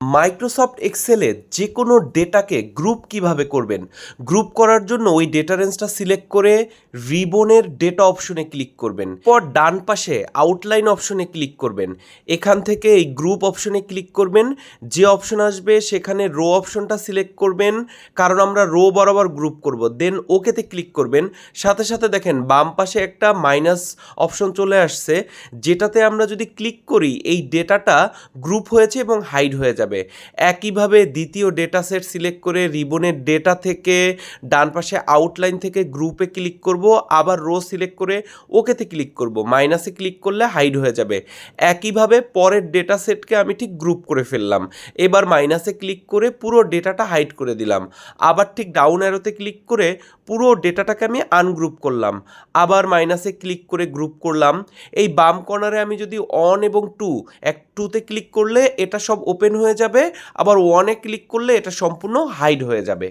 Microsoft এক্সেলে যে কোনো ডেটাকে group কীভাবে করবেন? গ্রুপ করার জন্য ওই ডেটা রেঞ্জটা সিলেক্ট করে রিবনের ডেটা অপশনে ক্লিক করবেন। পর ডান পাশে আউটলাইন অপশনে ক্লিক করবেন। এখান থেকে এই গ্রুপ অপশনে ক্লিক করবেন। যে অপশন আসবে সেখানে রো অপশনটা সিলেক্ট করবেন। কারণ আমরা রো বরাবর গ্রুপ করব। দেন ওকেতে ক্লিক করবেন। সাথে সাথে দেখেন বাম পাশে একটা মাইনাস অপশন চলে আসছে। যেটাতে আমরা যদি ক্লিক করি, এই ডেটাটা গ্রুপ হয়েছে এবং হাইড হয়ে যাবে। একইভাবে দ্বিতীয় ডেটা সেট সিলেক্ট করে রিবনের ডেটা থেকে ডান পাশে আউটলাইন থেকে গ্রুপে ক্লিক করব, আবার রো সিলেক্ট করে ওকেতে ক্লিক করব। মাইনাসে ক্লিক করলে হাইড হয়ে যাবে। একইভাবে পরের ডেটা সেটকে আমি ঠিক গ্রুপ করে ফেললাম। এবার মাইনাসে ক্লিক করে পুরো ডেটাটা হাইড করে দিলাম। আবার ঠিক ডাউন অ্যারোতে ক্লিক করে পুরো ডেটাটাকে আমি আনগ্রুপ করলাম। আবার মাইনাসে ক্লিক করে গ্রুপ করলাম। এই বাম কর্নারে আমি যদি অন এবং টু এক টুতে ক্লিক করলে এটা সব ওপেন হয়ে যাবে আবার ওয়ানে ক্লিক করলে এটা সম্পূর্ণ হাইড হয়ে যাবে।